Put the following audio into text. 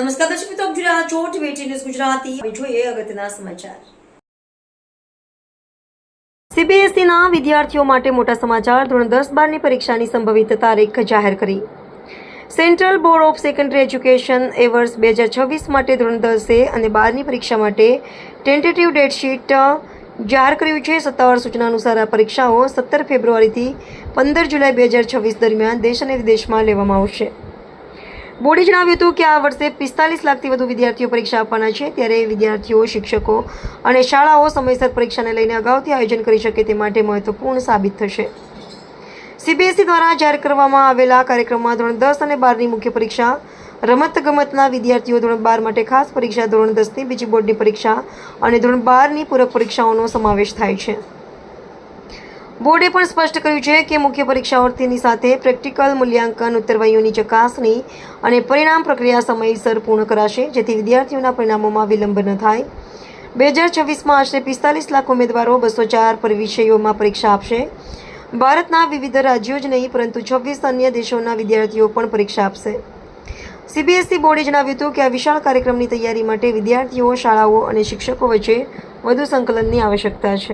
નમસ્કાર દર્શક મિત્રો, આપ જોઈ રહ્યા છો ટીવી ગુજરાતી. જોઈએ અગત્યના સમાચાર. સીબીએસઈના વિદ્યાર્થીઓ માટે મોટા સમાચાર. ધોરણ દસ બારની પરીક્ષાની સંભવિત તારીખ જાહેર કરી. Central Board of Secondary Education એ વર્ષ બે હજાર છવ્વીસ માટે ધોરણ દસે અને બારની પરીક્ષા માટે ટેન્ટેટિવ ડેટશીટ જાહેર કર્યું છે. સત્તાવાર સૂચના અનુસાર આ પરીક્ષાઓ સત્તર ફેબ્રુઆરીથી પંદર જુલાઈ બે હજાર છવ્વીસ દરમિયાન દેશ અને વિદેશમાં લેવામાં આવશે. બોર્ડે જણાવ્યું હતું કે આ વર્ષે પિસ્તાલીસ લાખથી વધુ વિદ્યાર્થીઓ પરીક્ષા આપવાના છે, ત્યારે વિદ્યાર્થીઓ, શિક્ષકો અને શાળાઓ સમયસર પરીક્ષાને લઈને અગાઉથી આયોજન કરી શકે તે માટે મહત્વપૂર્ણ સાબિત થશે. સીબીએસઈ દ્વારા જાહેર કરવામાં આવેલા કાર્યક્રમમાં ધોરણ દસ અને બારની મુખ્ય પરીક્ષા, રમતગમતના વિદ્યાર્થીઓ ધોરણ બાર માટે ખાસ પરીક્ષા ધોરણ દસની બીજી બોર્ડની પરીક્ષા અને ધોરણ બારની પૂરક પરીક્ષાઓનો સમાવેશ થાય છે. બોર્ડે પણ સ્પષ્ટ કર્યું છે કે મુખ્ય પરીક્ષાઓની સાથે પ્રેક્ટિકલ મૂલ્યાંકન ઉત્તરવહીઓની ચકાસણી અને પરિણામ પ્રક્રિયા સમયસર પૂર્ણ કરાશે, જેથી વિદ્યાર્થીઓના પરિણામોમાં વિલંબ ન થાય. બે હજાર છવ્વીસમાં આશરે પિસ્તાલીસ લાખ ઉમેદવારો બસો ચાર પર વિષયોમાં પરીક્ષા આપશે. ભારતના વિવિધ રાજ્યો જ નહીં, પરંતુ છવ્વીસ અન્ય દેશોના વિદ્યાર્થીઓ પણ પરીક્ષા આપશે. સીબીએસઈ બોર્ડે જણાવ્યું હતું કે આ વિશાળ કાર્યક્રમની તૈયારી માટે વિદ્યાર્થીઓ, શાળાઓ અને શિક્ષકો વચ્ચે વધુ સંકલનની આવશ્યકતા છે.